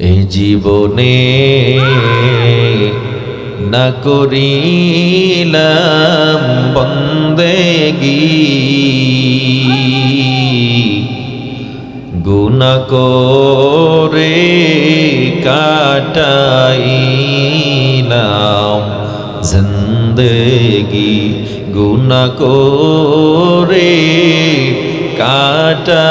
এই জীবনে না করিলাম বন্দেগি গুনা করে কাটাইলাম জিন্দেগি। গুনা করে কাটাইলাম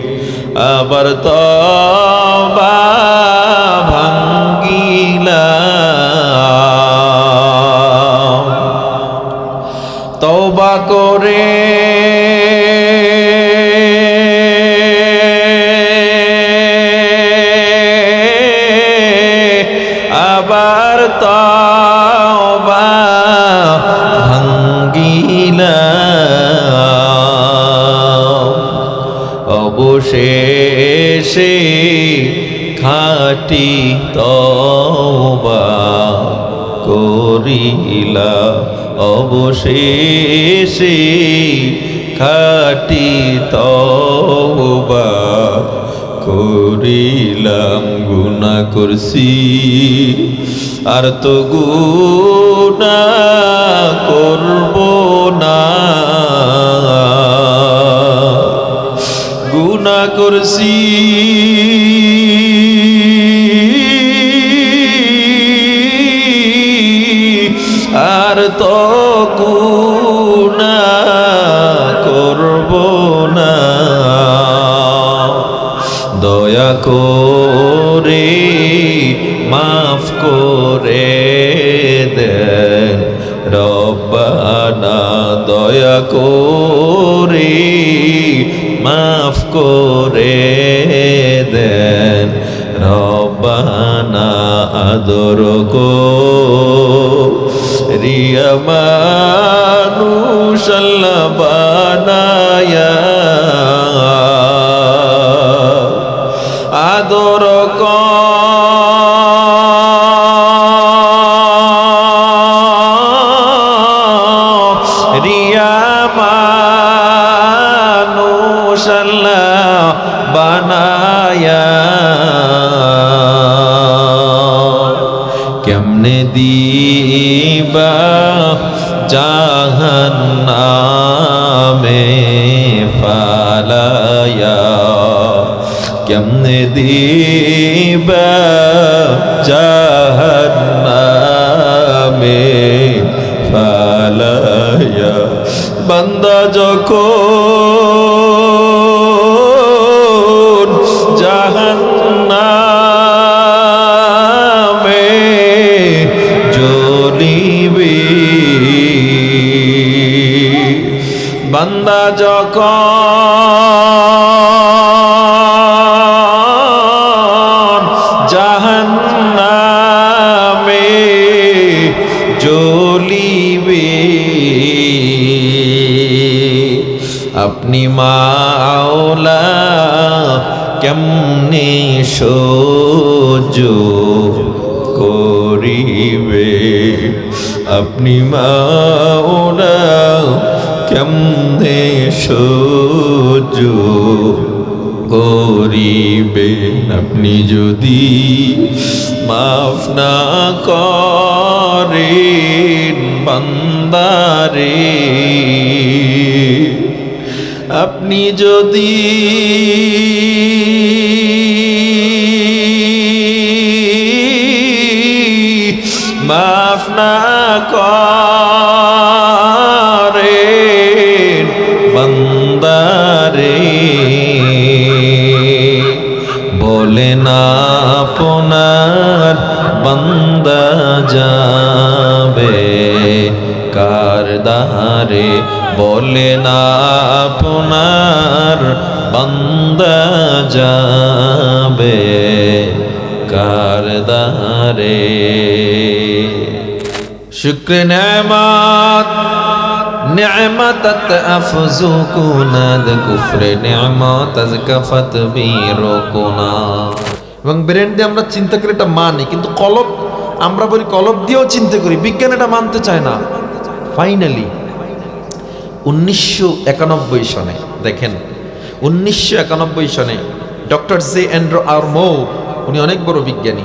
আবার তবা ভাঙ্গিলাম খাটি তওবা করিলা, অবশেষে খাটি তওবা করিলাম গুণা করছি। আর তো গুণা করব না। গুণা করছি। করে মাফ করে দেন। রব্বানা দয়া করে মাফ করে দেন। রব্বানা আদর কো রিয়া দিবা জাহান্নামে ফালায়া বান্দা যখন জাহান্নামে জ্বলিবে বান্দা যখন কেমনে সহ্য করিবে? আপনি মাওলা কেমনে সহ্য করিবেন আপনি যদি মাফ না করেন বান্দারে আপনি যদি কারদারে শুক্র নেমাত نعمتت أفزوكنا ذا كفر نعمت أزكفت بيركنا এবং ব্রেন দিয়ে আমরা চিন্তা করে এটা মানি কিন্তু কলব আমরা বলি কলব দিয়েও চিন্তা করি বিজ্ঞান এটা মানতে চায় না ফাইনালি উনিশশো একানব্বই সনে দেখেন উনিশশো একানব্বই সনে ডক্টর জে অ্যান্ড্রো আরমো উনি অনেক বড় বিজ্ঞানী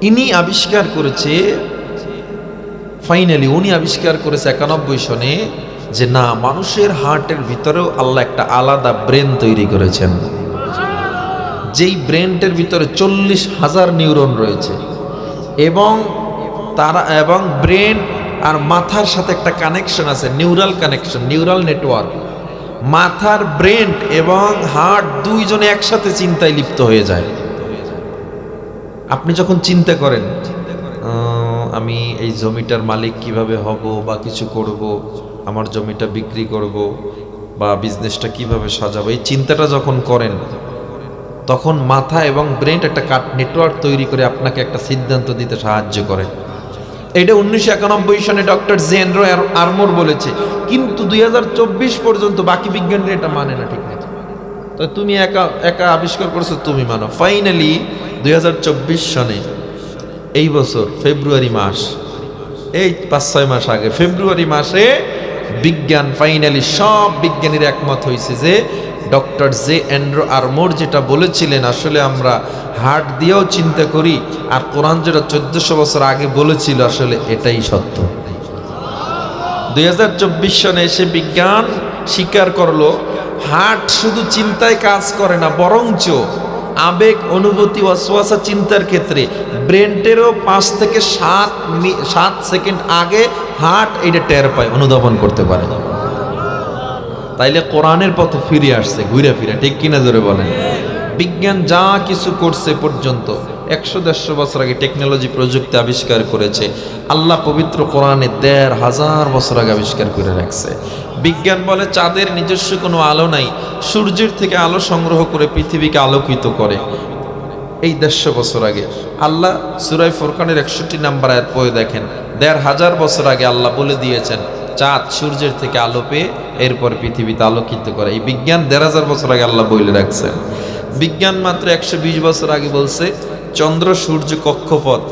ইনি আবিষ্কার করেছে ফাইনালি উনি আবিষ্কার করেছে একানব্বই সনে যে না, মানুষের হার্টের ভিতরেও আল্লাহ একটা আলাদা ব্রেন তৈরি করেছেন। যেই ব্রেনটের ভিতরে চল্লিশ হাজার নিউরন রয়েছে এবং তারা, এবং ব্রেন আর মাথার সাথে একটা কানেকশন আছে, নিউরাল কানেকশন, নিউরাল নেটওয়ার্ক। মাথার ব্রেন এবং হার্ট দুইজনে একসাথে চিন্তায় লিপ্ত হয়ে যায়। আপনি যখন চিন্তা করেন আমি এই জমিটার মালিক কীভাবে হব বা কিছু করব, আমার জমিটা বিক্রি করব বা বিজনেসটা কীভাবে সাজাবো, এই চিন্তাটা যখন করেন, তখন মাথা এবং ব্রেন একটা কাট নেটওয়ার্ক তৈরি করে আপনাকে একটা সিদ্ধান্ত দিতে সাহায্য করে। এটা উনিশশো একানব্বই সনে ডক্টর জেনরো আরমোর বলেছে, কিন্তু দুই হাজার চব্বিশ পর্যন্ত বাকি বিজ্ঞানীরা এটা মানে না ঠিক তো তুমি একা একা আবিষ্কার করছ, তুমি মানো। ফাইনালি দুই হাজার চব্বিশ সনে এই বছর ফেব্রুয়ারি মাস। এই পাঁচ ছয় মাস আগে ফেব্রুয়ারি মাসে বিজ্ঞান ফাইনালি সব বিজ্ঞানীর একমত হয়েছে যে ডক্টর জে অ্যান্ড্রো আরমোর যেটা বলেছিলেন, আসলে আমরা হার্ট দিয়েও চিন্তা করি আর কোরআন যেটা চোদ্দশো বছর আগে বলেছিল, আসলে এটাই সত্য। দুই হাজার চব্বিশ সনে এসে বিজ্ঞান স্বীকার করল, হার্ট শুধু চিন্তায় কাজ করে না, বরঞ্চ আবেগ, অনুভূতি, অশ্বাসা চিন্তার ক্ষেত্রে ব্রেনটেরও পাঁচ থেকে সাত সাত সেকেন্ড আগে হার্ট এটা টের পায়, অনুধাবন করতে পারে। তাইলে কোরআনের পথে ফিরে আসছে, ঘুরে ফিরে, ঠিক কিনা জোরে বলেন? বিজ্ঞান যা কিছু করছে পর্যন্ত, একশো দেড়শো বছর আগে টেকনোলজি প্রযুক্তি আবিষ্কার করেছে, আল্লাহ পবিত্র কোরআনে দেড় হাজার বছর আগে আবিষ্কার করে রাখছে। বিজ্ঞান বলে চাঁদের নিজস্ব কোনো আলো নাই, সূর্যের থেকে আলো সংগ্রহ করে পৃথিবীকে আলোকিত করে। এই দেড়শো বছর আগে আল্লাহ সুরাই ফোরকানের একষট্টি নাম্বার আয়াত পড়ে দেখেন, দেড় হাজার বছর আগে আল্লাহ বলে দিয়েছেন, চাঁদ সূর্যের থেকে আলো পেয়ে এরপর পৃথিবীতে আলোকিত করে। এই বিজ্ঞান দেড় হাজার বছর আগে আল্লাহ বলে রাখছেন। বিজ্ঞান মাত্র একশো বিশ বছর আগে বলছে, চন্দ্র সূর্য কক্ষপথ,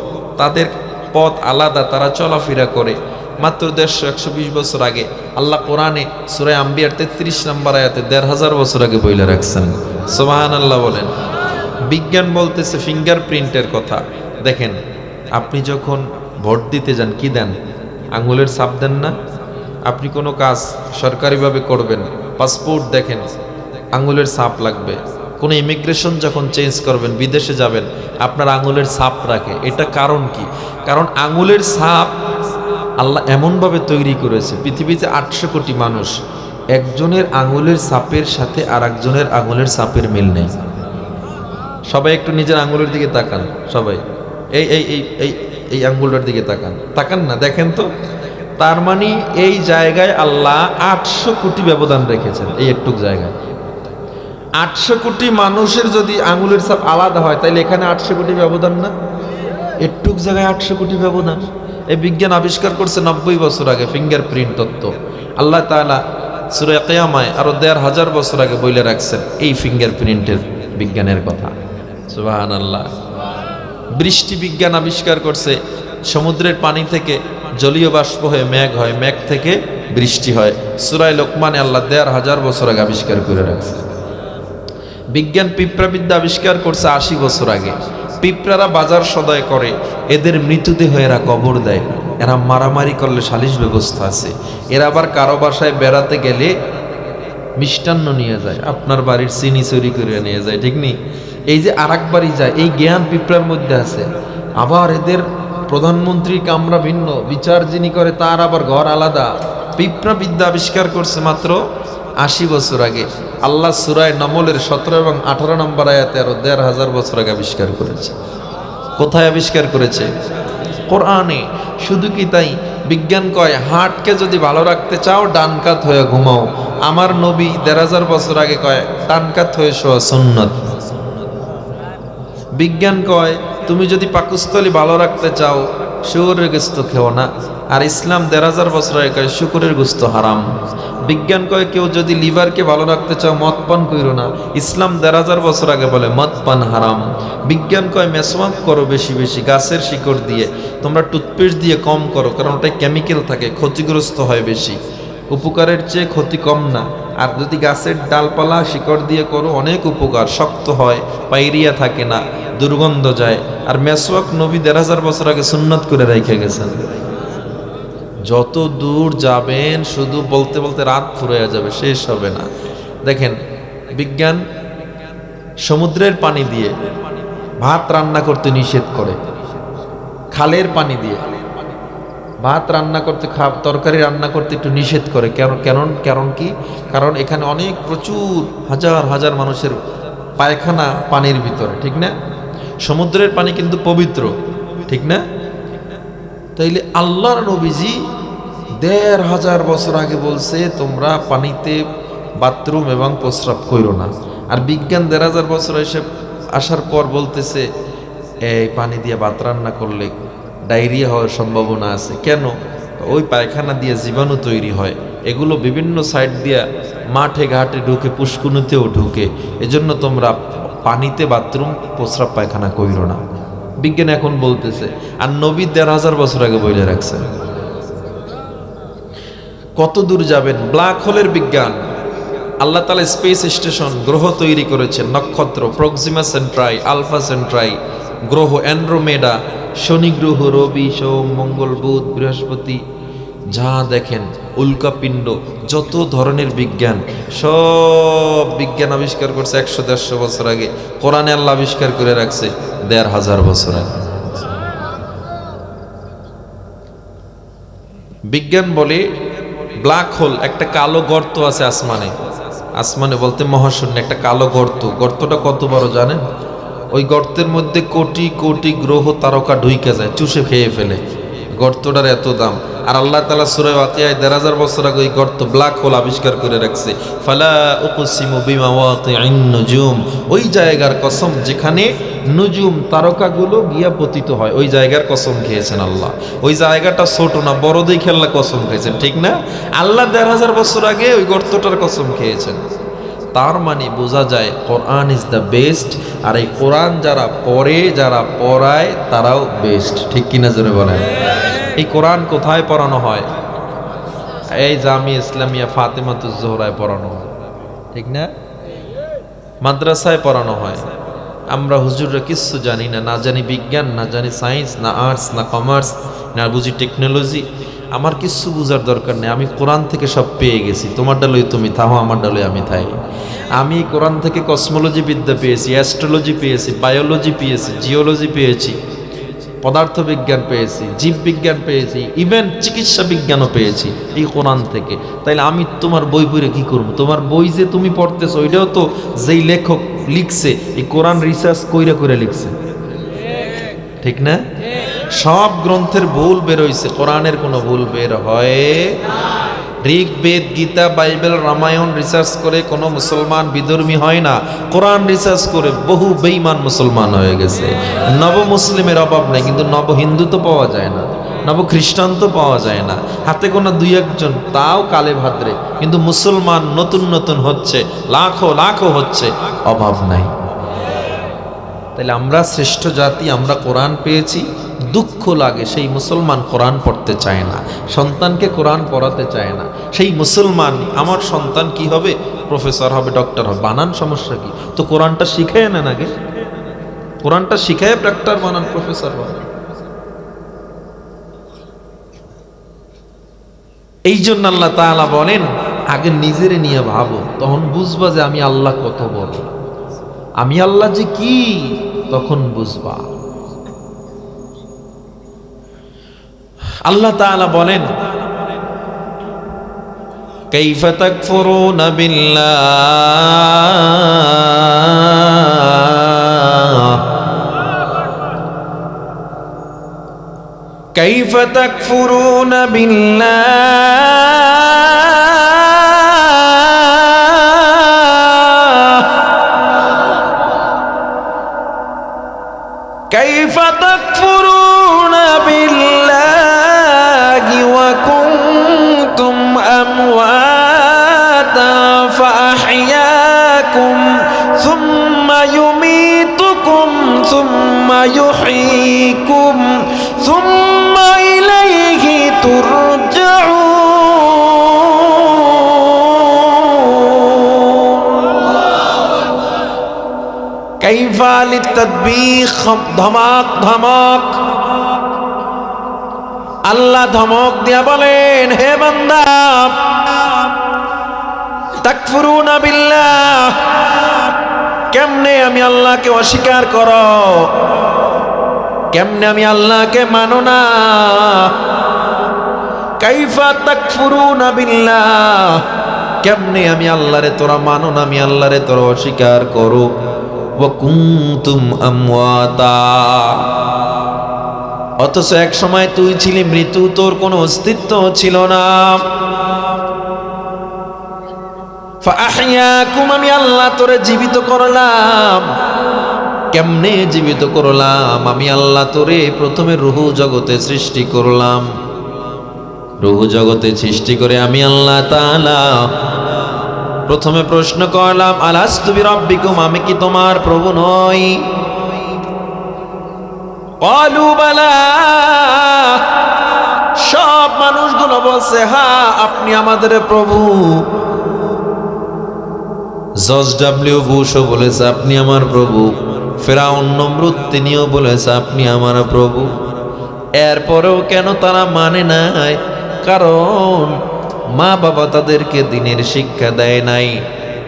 তাদের পথ আলাদা, তারা চলাফেরা করে। মাত্র দেড়শো একশো বিশ বছর আগে। আল্লাহ কোরআনে সুরায় আম্বিয়ার তেত্রিশ নাম্বার আয়াতে দেড় হাজার বছর আগে বইলে রাখছেন। সোমাহান আল্লাহ বলেন। বিজ্ঞান বলতেছে ফিঙ্গার প্রিন্টের কথা। দেখেন, আপনি যখন ভোট দিতে যান, কি দেন? আঙুলের ছাপ দেন না? আপনি কোনো কাজ সরকারিভাবে করবেন, পাসপোর্ট দেখেন, আঙুলের ছাপ লাগবে। কোনো ইমিগ্রেশন যখন চেঞ্জ করবেন, বিদেশে যাবেন, আপনার আঙুলের ছাপ রাখে। এটা কারণ কি? কারণ আঙুলের ছাপ আল্লাহ এমনভাবে তৈরি করেছে, পৃথিবীতে আটশো কোটি মানুষ, একজনের আঙুলের ছাপের সাথে আর একজনের আঙুলের ছাপের মিল নেই। সবাই একটু নিজের আঙুলের দিকে তাকান, সবাই। এই এই এই এই এই আঙ্গুলটার দিকে তাকান। তাকান না, দেখেন তো। তার মানে এই জায়গায় আল্লাহ আটশো কোটি ব্যবধান রেখেছেন, এই একটুক জায়গায়। আটশো কোটি মানুষের যদি আঙুলের ছাপ আলাদা হয় তাহলে এখানে আটশো কোটি ব্যবধান না? একটুক জায়গায় আটশো কোটি ব্যবধান। এই বিজ্ঞান আবিষ্কার করছে নব্বই বছর আগে ফিঙ্গারপ্রিন্ট তত্ত্ব। আল্লাহ তাআলা সুরে কেয়ামায় আরও দেড় হাজার বছর আগে বইলে রাখছেন এই ফিঙ্গারপ্রিন্টের বিজ্ঞানের কথা। সুবাহান আল্লাহ বৃষ্টি বিজ্ঞান আবিষ্কার করছে, সমুদ্রের পানি থেকে জলীয় বাষ্প হয়ে মেঘ হয়, মেঘ থেকে বৃষ্টি হয়। সুরাই লোকমানে আল্লাহ দেড় হাজার বছর আগে আবিষ্কার করে রাখছে। বিজ্ঞান পিঁপড়াবিদ্যা আবিষ্কার করছে আশি বছর আগে। পিঁপড়ারা বাজার সদায় করে, এদের মৃতদেহ এরা কবর দেয়। এরা মারামারি করলে সালিশ ব্যবস্থা আছে। এরা আবার কারও বাসায় বেড়াতে গেলে মিষ্টান্ন নিয়ে যায়। আপনার বাড়ির চিনি চুরি করে নিয়ে যায়, ঠিক নেই এই যে আর বাড়ি যায়, এই জ্ঞান পিঁপড়ার মধ্যে আছে। আবার এদের প্রধানমন্ত্রীর কামরা ভিন্ন, বিচার যিনি করে তার আবার ঘর আলাদা। পিঁপড়া বিদ্যা আবিষ্কার করছে মাত্র আশি বছর আগে। আল্লাহ সুরায় নমলের সতেরো এবং আঠারো নম্বর আয়াতে আরও দেড় হাজার বছর আগে আবিষ্কার করেছে। কোথায় আবিষ্কার করেছে? কোরআনে। শুধু কি তাই? বিজ্ঞান কয়, হার্টকে যদি ভালো রাখতে চাও, ডান কাত হয়ে ঘুমাও। আমার নবী দেড় হাজার বছর আগে কয়, ডান কাত হয়ে শোয়া সুন্নত। বিজ্ঞান কয়, তুমি যদি পাকস্থলী ভালো রাখতে চাও শুকুরের গোস্ত খেও না। আর ইসলাম দেড় হাজার বছর আগে শুকুরের গোস্ত হারাম। বিজ্ঞান কয়, কেউ যদি লিভারকে ভালো রাখতে চাও, মদ পান কইরো না। ইসলাম দেড় হাজার বছর আগে বলে, মদ পান হারাম। বিজ্ঞান কয় মেসওয়াক করো বেশি বেশি, গাছের শিকড় দিয়ে। তোমরা টুথপেস্ট দিয়ে কম করো, কারণ ওটাই কেমিক্যাল থাকে, ক্ষতিগ্রস্ত হয় বেশি। উপকারের চেয়ে ক্ষতি কম না। আর যদি গাছের ডালপালা, শিকড় দিয়ে করো, অনেক উপকার, শক্ত হয়, পাইরিয়া থাকে না, দুর্গন্ধ যায়। আর মেসওয়াক নবী দেড় হাজার বছর আগে সুন্নত করে রেখে গেছেন। যত দূর যাবেন, শুধু বলতে বলতে রাত ফুরিয়ে যাবে, শেষ হবে না। দেখেন, বিজ্ঞান সমুদ্রের পানি দিয়ে ভাত রান্না করতে নিষেধ করে। খালের পানি দিয়ে ভাত রান্না করতে, খা, তরকারি রান্না করতে একটু নিষেধ করে। কেন কেন কারণ কি? কারণ এখানে অনেক প্রচুর, হাজার হাজার মানুষের পায়খানা পানির ভিতরে, ঠিক না? সমুদ্রের পানি কিন্তু পবিত্র, ঠিক না? তাইলে আল্লাহর নবীজি দেড় হাজার বছর আগে বলছে, তোমরা পানিতে বাথরুম এবং প্রস্রাব করো না। আর বিজ্ঞান দেড় হাজার বছর এসে আসার পর বলতেছে, এই পানি দিয়ে ভাত রান্না করলে ডায়রিয়া হওয়ার সম্ভাবনা আছে। কেন? ওই পায়খানা দিয়ে জীবাণু তৈরি হয়। এগুলো বিভিন্ন সাইড দিয়ে মাঠে, ঘাটে ঢুকে পুষ্কুনিতেও ঢুকে। এজন্য তোমরা পানিতে বাথরুম, প্রস্রাব পায়খানা কইরো না। বিজ্ঞান এখন বলতেছে, আর নবী দেড় হাজার বছর আগে বইলে রাখছে। কত দূর যাবেন? ব্ল্যাক হোলের বিজ্ঞান। আল্লাহ তালা স্পেস স্টেশন গ্রহ তৈরি করেছেন, নক্ষত্র, প্রক্সিমা সেন্ট্রাই, আলফা সেন্ট্রাই, গ্রহ অ্যান্ড্রোমেডা, শনি গ্রহ, রবি, সোম, মঙ্গল, বুধ, বৃহস্পতি, যা দেখেন। উল্কাপিণ্ড, যত ধরনের বিজ্ঞান, সব বিজ্ঞান আবিষ্কার করছে একশো দেড়শো বছর আগে। কোরআনে আল্লাহ আবিষ্কার করে রাখছে দেড় হাজার বছর আগে। বিজ্ঞান বলে ব্ল্যাক হোল, একটা কালো গর্ত আছে আসমানে। আসমানে বলতে মহাশূন্য, একটা কালো গর্ত। গর্তটা কত বড় জানেন? ওই গর্তের মধ্যে কোটি কোটি গ্রহ তারকা ঢুইকে যায়, চুষে খেয়ে ফেলে। গর্তটার এত দাম। আর আল্লাহ তালা সুরে ওয়াকিয়ায় দেড় হাজার বছর আগে ওই গর্ত ব্ল্যাক হোল আবিষ্কার করে রাখছে। ফালা উকুসিমু নুজুম। ওই জায়গার কসম যেখানে নজুম তারকাগুলো গিয়া পতিত হয়, ওই জায়গার কসম খেয়েছেন আল্লাহ। ওই জায়গাটা ছোট না, বড় দেখে আল্লাহ কসম খেয়েছেন, ঠিক না? আল্লাহ দেড় হাজার বছর আগে ওই গর্তটার কসম খেয়েছেন। তার মানে বোঝা যায় কোরআন ইজ দ্য বেস্ট, আর এই কোরআন যারা পড়ে, যারা পড়ায়, তারাও বেস্ট। ঠিক কিনা জোরে বলেন? এই কোরআন কোথায় পড়ানো হয়? এই জামি ইসলামিয়া ফাতেমাতুজ জোহরায় পড়ানো হয়। ঠিক না? মাদ্রাসায় পড়ানো হয়। আমরা হুজুররা কিচ্ছু জানি না না জানি বিজ্ঞান, না জানি সায়েন্স, না আর্টস, না কমার্স, না বুঝি টেকনোলজি। আমার কিচ্ছু বোঝার দরকার নেই। আমি কোরআন থেকে সব পেয়ে গেছি। তোমার ডালই তুমি তাহো আমার ডালই আমি থাই। আমি কোরআন থেকে কসমোলজি বিদ্যা পেয়েছি, অ্যাস্ট্রোলজি পেয়েছি, বায়োলজি পেয়েছি, জিওলজি পেয়েছি। পদার্থবিজ্ঞান পেয়েছি, জীববিজ্ঞান পেয়েছি ইভেন চিকিৎসা বিজ্ঞানও পেয়েছি এই কোরআন থেকে। তাইলে আমি তোমার বই পড়ে কী করব? তোমার বই যে তুমি পড়তেছো, ওইটাও তো যেই লেখক লিখছে, এই কোরআন রিসার্চ কইরা করে লিখছে। ঠিক না? সব গ্রন্থের ভুল বেরোইছে কোরআনের কোনো ভুল বের হয় বেদ গীতা, বাইবেল, রামায়ণ রিসার্চ করে কোনো মুসলমান বিধর্মী হয় না। কোরআন রিসার্চ করে বহু বেঈমান মুসলমান হয়ে গেছে। নব মুসলিমের অভাব নেই, কিন্তু নব হিন্দু তো পাওয়া যায় না। নব খ্রিস্টান তো পাওয়া যায় না। হাতে কোনো দুই একজন, তাও কালে ভাদ্রে কিন্তু মুসলমান নতুন নতুন হচ্ছে, লাখো লাখো হচ্ছে। অভাব নাই। তাহলে আমরা শ্রেষ্ঠ জাতি, আমরা কোরআন পেয়েছি, দুঃখ লাগে, সেই মুসলমান কোরআন পড়তে চায় না, সন্তানকে কোরআন পড়াতে চায় না, সেই মুসলমান, আমার সন্তান কি হবে? প্রফেসর হবে, ডক্টর হবে, বানান সমস্যা কি? তো কোরআনটা শিখায় নেন আগে, কোরআনটা শিখায় ডাক্তার বানান, প্রফেসর বানান। এই জন্য আল্লাহ তাআলা বলেন, আগে নিজেরে নিয়ে ভাবো, তখন বুঝবা যে আমি আল্লাহ কত বড়। আমি আল্লাহ যে কি? তখন বুঝবা আল্লাহ তাআলা বলেন كيف تكفرون بالله كيف تكفرون بالله كيف تكفرون بالله وكنتم أمواتا فأحياكم ثم يميتكم ثم يحييكم ধমাক, ধমক। আল্লাহ ধমক দিয়া বলেন, হে বান্দা বিল্লাহ। কেমনে আমি আল্লাহকে অস্বীকার কেমনে আমি আল্লাহকে মানো না? কাইফা তাকফুরুনা বিল্লাহ। কেমনে আমি আল্লাহরে তোরা মানো না, আমি আল্লাহরে তোরা অস্বীকার করো? অথচ এক সময় তুই ছিলি মৃত্যু, তোর কোনো অস্তিত্ব ছিল না। ফাহিয়াকুম আমি আল্লাহ তোরে জীবিত করলাম। কেমনে জীবিত করলাম? আমি আল্লাহ তোরে প্রথমে রুহু জগতে সৃষ্টি করলাম। রুহু জগতে সৃষ্টি করে আমি আল্লাহ তাআলা প্রথমে প্রশ্ন করলাম আলাস্তুবি রব্বিকুম আমি কি তোমার প্রভু নই? সব মানুষগুলো বলছে হ্যাঁ আপনি আমাদের প্রভু। জজ ডাব্লিউ বুশও বলেছে, আপনি আমার প্রভু। ফেরাউন নমরুদ তিনিও বলেছে, আপনি আমার প্রভু। এরপরেও কেন তারা মানে নাই? কারণ মা বাবা তাদেরকে দিনের শিক্ষা দেয় নাই।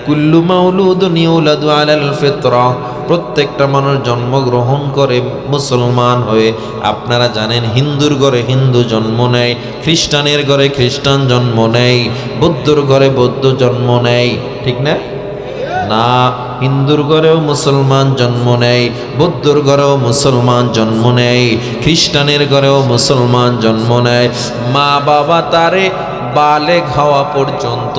কুল্লু মাউলুদ নিউলাদু আলাল ফিতরা। প্রত্যেকটা মানুষ জন্মগ্রহণ করে মুসলমান হয়ে। আপনারা জানেন হিন্দুর ঘরে হিন্দু জন্ম নেয়, খ্রিস্টানের ঘরে খ্রিস্টান জন্ম নেয়, বৌদ্ধর ঘরে বৌদ্ধ জন্ম নেয়। ঠিক না? না, হিন্দুর ঘরেও মুসলমান জন্ম নেয়, বৌদ্ধর ঘরেও মুসলমান জন্ম নেয়, খ্রিস্টানের ঘরেও মুসলমান জন্ম নেয়। মা বাবা তারে বালেগ হওয়া পর্যন্ত,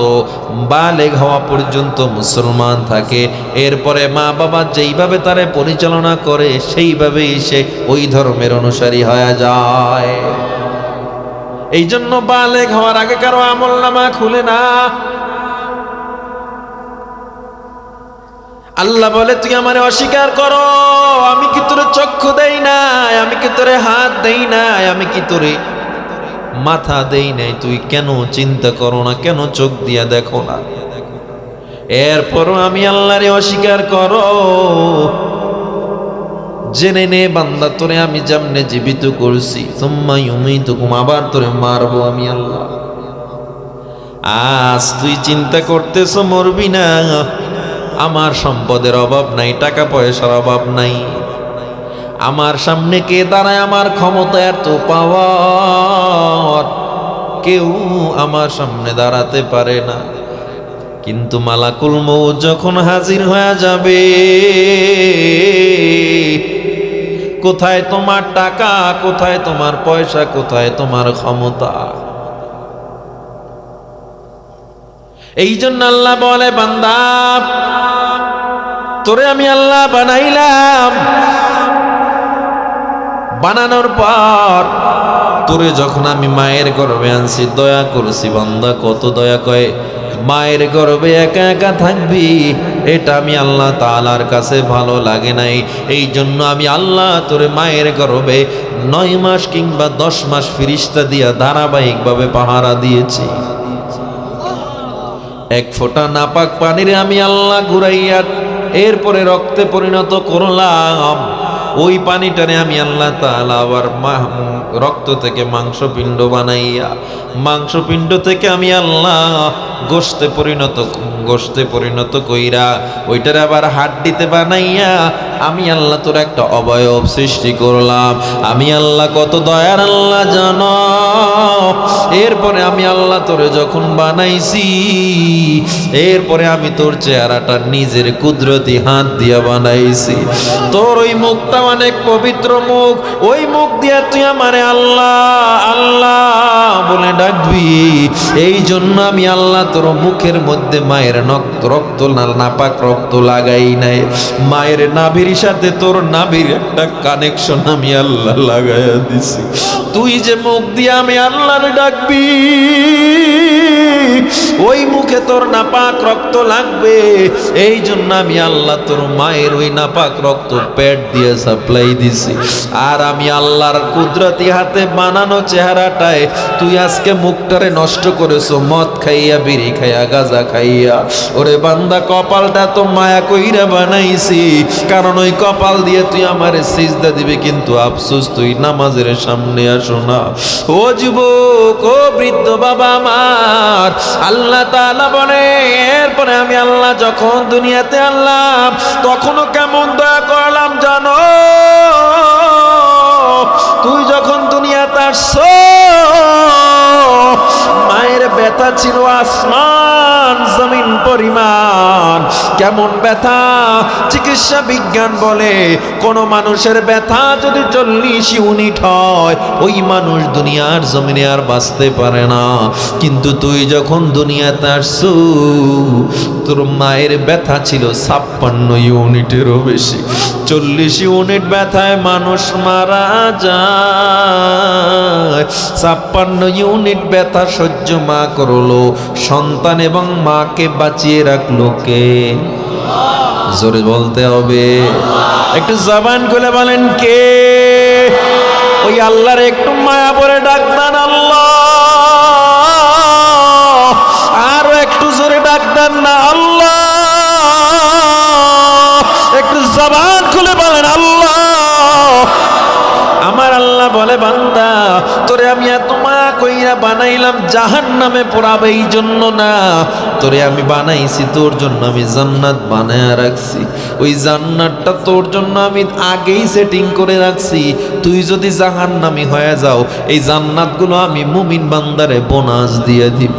বালেগ হওয়া পর্যন্ত মুসলমান থাকে। এরপরে মা বাবা যেইভাবে তারে পরিচালনা করে, সেইভাবেই সে ওই ধর্মের অনুসারী হয়ে যায়। এই জন্য বালেগ হওয়ার আগে কারও আমল নামা খুলে না। আল্লাহ বলে, তুই আমারে অস্বীকার করো। আমি কি তোরে চক্ষু দেই নাই? আমি কি তোরে হাত দেই নাই? আমি কি তোরে মাথা দেই নাই, তুই কেন চিন্তা করো না, কেন চোখ দিয়া দেখো না? এরপরও আমি আল্লাহরে অস্বীকার করো। জেনে নে বান্দা, তোরে আমি যেমনে জীবিত করছি আবার তোরে মারবো আমি আল্লাহ। আজ তুই চিন্তা করতেছ, মরবি না? আমার সম্পদের অভাব নাই, টাকা পয়সার অভাব নাই। আমার সামনে কে দাঁড়ায়, আমার ক্ষমতা এত পাওয়ার কেউ আমার সামনে দাঁড়াতে পারে না। কিন্তু মালাকুল মৌ যখন হাজির হয়ে যাবে, কোথায় তোমার টাকা, কোথায় তোমার পয়সা, কোথায় তোমার ক্ষমতা? এই জন্য আল্লাহ বলে, বান্দা, তোরে আমি আল্লাহ বানাইলাম। বানানোর পর তোরে যখন আমি মায়ের গর্বে আনছি, দয়া করছি বান্দা, কত দয়া কয় মায়ের গর্বে একা একা থাকবি, এটা আমি আল্লাহ তালার কাছে ভালো লাগে নাই। এই জন্য আমি আল্লাহ তোরে মায়ের গর্বে নয় মাস কিংবা দশ মাস ফিরিস্তা দিয়া ধারাবাহিকভাবে পাহারা দিয়েছি। এক ফোঁটা নাপাক পানিরে আমি আল্লাহ ঘুরাইয়া এরপরে রক্তে পরিণত করলাম। ওই পানিটারে আমি আল্লাহ তালা আবার রক্ত থেকে মাংসপিণ্ড বানাইয়া, মাংসপিণ্ড থেকে আমি আল্লাহ গোস্তে পরিণত গোস্তে পরিণত কইরা, ওইটারে আবার হাড্ডিতে বানাইয়া আমি আল্লাহ তোর একটা অবয়ব সৃষ্টি করলাম। আমি আল্লাহ কত দয়ার আল্লাহ জানো? এরপরে আমি আল্লাহ তোরে যখন বানাইছি, এরপরে আমি তোর চেহারাটা নিজের কুদরতি হাত দিয়া বানাইছি। তোর ওই মুখটা অনেক পবিত্র মুখ, ওই মুখ দিয়া তুই আমারে আল্লাহ আল্লাহ বলে ডাকবি। এই জন্য আমি আল্লাহ তোর মুখের মধ্যে মায়ের রক্ত নাপাক রক্ত লাগাই নাই। মায়ের নাভি মাটির সাথে তোর নাবির একটা কানেকশন আমি আল্লাহ লাগাইয়া দিছি। তুই যে মুখ দিয়ে আমি আল্লাহর ডাকবি, ওই মুখে তোর নাপাক রক্ত লাগবে। এই জন্য আমি আল্লাহ তোর মায়ের ওই নাপাক রক্ত পেট দিয়ে সাপ্লাই দিছি। আর আমি আল্লাহর কুদরতি হাতে বানানো চেহারাটায় তুই আজকে মুখটারে নষ্ট করেছ, মদ খাইয়া, বিড়ি খাইয়া, গাজা খাইয়া। ওরে বান্দা, কপালটা তো মায়া কইরা বানাইছি। কারণ ওই কপাল দিয়ে তুই আমারে সিজদা দিবি, কিন্তু আফসোস, তুই নামাজের সামনে আসো না। ও যুবক, ও বৃদ্ধ বাবা আমার, আল্লাহ তাআলা বলে, এরপরে আমি আল্লাহ যখন দুনিয়াতে আনলাম, তখনও কেমন দয়া করলাম জানো? আসছো মায়ের ব্যথা ছিল আসমান জমিন পরিমাণ। কেমন ব্যথা? চিকিৎসা বিজ্ঞান বলে, কোন মানুষের ব্যথা যদি চল্লিশ ইউনিট হয়, ওই মানুষ দুনিয়ার জমিনে আর বাঁচতে পারে না। কিন্তু তুই যখন দুনিয়াতে আসছু, তোর মায়ের ব্যথা ছিল ছাপ্পান্ন ইউনিটেরও বেশি। চল্লিশ ইউনিট ব্যথায় মানুষ মারা যায়। ছাপ্পান্ন ইউনিট ব্যথা সহ্য মা করল, সন্তান এবং মাকে বাঁচিয়ে রাখল কে জোরে বলতে হবে। একটু জবান খুলে বলেন কে? ওই আল্লাহর একটু মায়া পরে ডাকদান আল্লাহ। আরও একটু জোরে ডাকদান না আল্লাহ। একটু জবান খুলে বলে, বান্দা, তোরে আমি এত কইরা বানাইলাম জাহান নামে পড়াবে এই জন্য না। তোরে আমি বানাইছি, তোর জন্য আমি জান্নাত বানায় রাখছি। ওই জান্নাতটা তোর জন্য আমি আগেই সেটিং করে রাখছি। তুই যদি জাহান নামি হয়ে যাও, এই জান্নাতগুলো আমি মুমিন বান্দারে বোনাস দিয়ে দিব।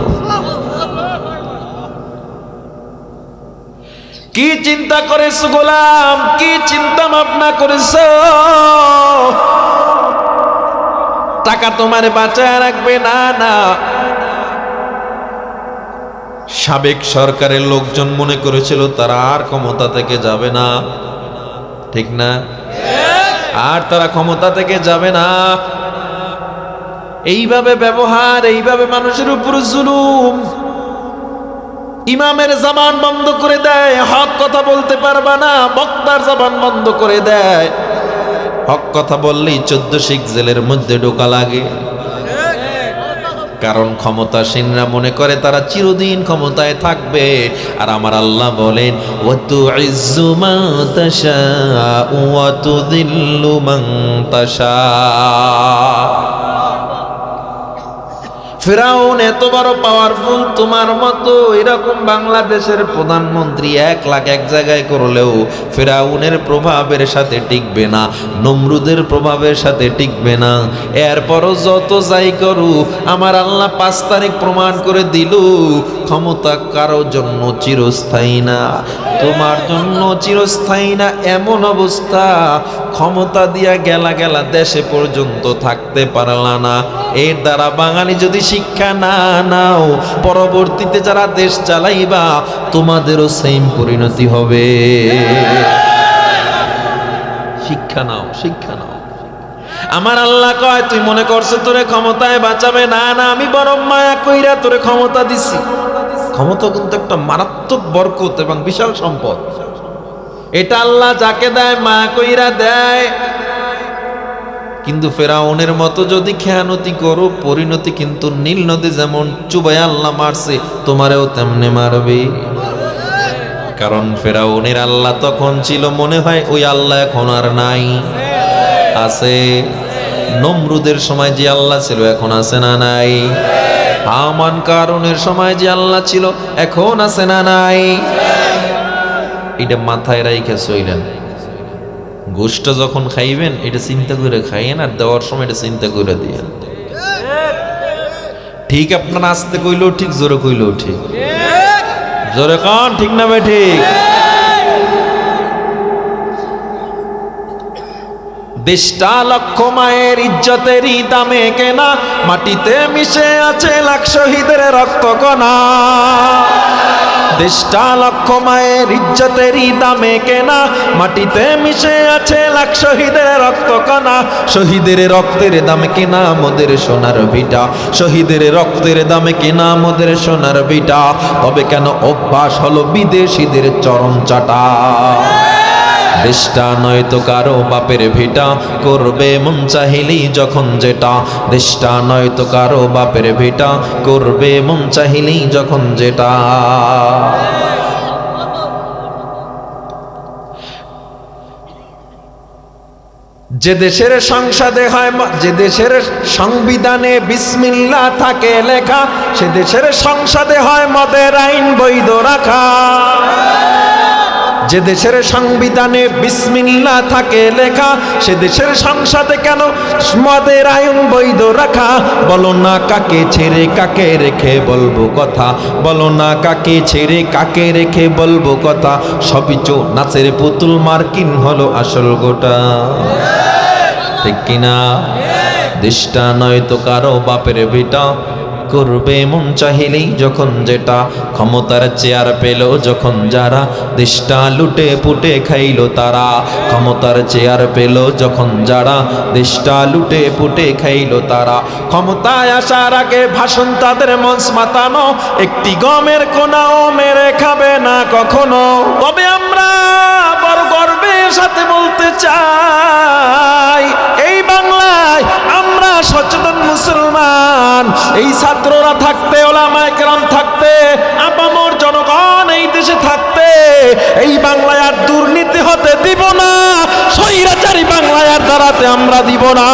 কি চিন্তা করেছ গোলাম? কি চিন্তা ভাবনা করেছ? টাকা তোমার বাঁচায় রাখবে? না না। সাবেক সরকারের লোকজন মনে করেছিল তারা আর ক্ষমতা থেকে যাবে না। ঠিক না? আর তারা ক্ষমতা থেকে যাবে না। এইভাবে ব্যবহার, এইভাবে মানুষের উপর জুলুম। ইমামের জবান বন্ধ করে দেয়, হক কথা বলতে পারবা না, বক্তার জবান বন্ধ করে দেয়। হক কথা বললেই চোদ্দ শিখ জেলের মধ্যে ঢোকা লাগে। কারণ ক্ষমতাসীনরা মনে করে তারা চিরদিন ক্ষমতায় থাকবে। আর আমার আল্লাহ বলেন ওয়াতু দিল্লু ফেরাউন, এত বড় পাওয়ারফুল তোমার মতো, এরকম বাংলাদেশের প্রধানমন্ত্রী এক লাখ এক জায়গায় করলেও ফেরাউনের প্রভাবের সাথে টিকবে না, নমরুদের প্রভাবের সাথে টিকবে না। এরপরও যত যাই করু, আমার আল্লাহ পাঁচ তারিখ প্রমাণ করে দিল, ক্ষমতা কারও জন্য চিরস্থায়ী না। তোমার জন্য চিরস্থায়ী না, এমন অবস্থা, ক্ষমতা দিয়া গেলা গেলা দেশে পর্যন্ত থাকতে পারলা না। এর দ্বারা বাঙালি যদি শিক্ষা না নাও, পরবর্তীতে যারা দেশ চালাইবা, তোমাদেরও সেম পরিণতি হবে। শিক্ষা নাও শিক্ষা নাও। আমার আল্লাহ কয়, তুই মনে করছ তোরে ক্ষমতায় বাঁচাবে? না না, আমি বরং মায়া কইরা তোরে ক্ষমতা দিছি। ক্ষমতা কিন্তু একটা মারাত্মক বরকত এবং বিশাল সম্পদ। এটা আল্লাহ যাকে দেয়, মায়া কইরা দেয়। কিন্তু ফেরাউনের মতো যদি খেয়ানতি করো, পরিণতি কিন্তু নীল নদী যেমন চুবাই আল্লাহ মারছে, তোমারেও তেমনে মারবে। কারণ ফেরাউনের আল্লাহ তখন ছিল, মনে হয় ওই আল্লাহ এখন আর নাই। আছে নমরুদের সময় যে আল্লাহ ছিল, এখন আছে না নাই? হামান কারণের সময় যে আল্লাহ ছিল, এখন আছে না নাই? এটা মাথায় রাইখে চইলেন। গোষ্ঠ যখন খাইবেন, এটা চিন্তা করে খাইয়েন আর দেওয়ার সময় এটা চিন্তা করে দিয়েন। ঠিক আপনার আসতে কইলেও ঠিক, জোরে কইলেও ঠিক। জোরে কন, ঠিক না ভাই, ঠিক? দেশটা লক্ষ মায়ের ইজ্জতেরই দামে কেনা, মাটিতে মিশে আছে লাখ শহীদের রক্ত কণা দেশটা লক্ষ মায়ের ইজ্জতেরই দামে কেনা। মাটিতে মিশে আছে লাখ শহীদের রক্ত কানা শহীদের রক্তের দামে কেনা মোদের সোনার ভিটা। শহীদের রক্তের দামে কেনা মোদের সোনার ভিটা। তবে কেন অভ্যাস হলো বিদেশিদের চরম চাটা? দেশটা নয়তো কারও বাপের ভিটা। করবে মন চাহিলেই যখন যেটা। দেশটা নয়তো কারও বাপের ভিটা। করবে মন চাহিলেই যখন যেটা। যে দেশের সংসদে হয় যে দেশের সংবিধানে বিসমিল্লা থাকে লেখা, সে দেশের সংসদে হয় মদের আইন বৈধ রাখা। যে দেশের সংবিধানে বিসমিল্লা থাকে লেখা, সে দেশের সংসদে কেন মদের আইন বৈধ রাখা? বলো না কাকে ছেড়ে কাকে রেখে বলব কথা? বলো না কাকে ছেড়ে কাকে রেখে বলব কথা? সবই চো নাচের পুতুল মার্কিন হলো আসল গোটা। ঠিক কিনা? দেশটা নয় তো কারও বাপের বেটা করবে মন চাহিলেই যখন যেটা, ক্ষমতার চেয়ার পেল যখন যারা, দেশটা লুটে পুটে খাইলো তারা। ক্ষমতার চেয়ার পেল যখন যারা, দেশটা লুটে পুটে খাইলো তারা। ক্ষমতায় আসার আগে ভাষণ তাদের মঞ্চ মাতানো, একটি গমের কোনাও মেরে খাবে না কখনো। তবে আমরা সাথে বলতে চাই, এই বাংলায় আমরা সচেতন মুসলমান। এই ছাত্ররা থাকতে ওলামায়ে কেরাম থাকতে আপামর জনগণ এই দেশে থাকতে এই বাংলায় আর দুর্নীতি হতে দিব না, স্বৈরাচারী বাংলায় আর দাঁড়াতে আমরা দিব না।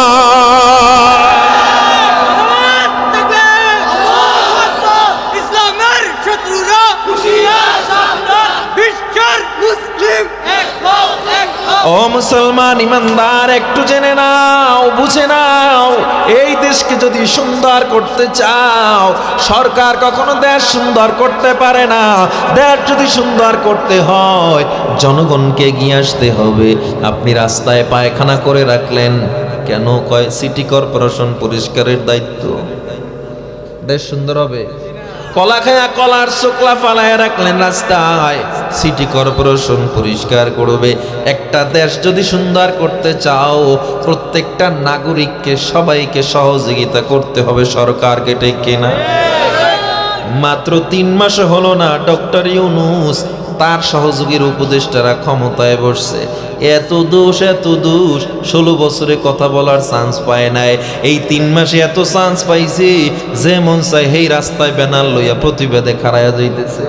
ও মুসলমান ইমানদার, একটু জেনে নাও, বুঝে নাও, এই দেশকে যদি সুন্দর করতে চাও, সরকার কখনো দেশ সুন্দর করতে পারে না। দেশ যদি সুন্দর করতে হয়, জনগণকে এগিয়ে আসতে হবে। আপনি রাস্তায় পায়খানা করে রাখলেন, কেন কয় সিটি কর্পোরেশন পরিষ্কারের দায়িত্ব? দেশ সুন্দর হবে? কলা খায়া কলার শুকলা ফালায় রাখলেন রাস্তায় সিটি কর্পোরেশন পরিষ্কার করবে। একটা দেশ যদি সুন্দর করতে চাও, প্রত্যেকটা নাগরিককে, সবাইকে সহযোগিতা করতে হবে সরকারকে কেটে না মাত্র তিন মাস হলো না, ডক্টর ইউনুস তার সহযোগীর উপদেষ্টারা ক্ষমতায় বসছে। এত দোষ এত দোষ। ষোলো বছরে কথা বলার চান্স পায় নাই। এই তিন মাসে এত চান্স পাইছি যে মন চাই সেই রাস্তায় ব্যানার লইয়া প্রতিবাদে খাড়াইয়া যাইতেছে।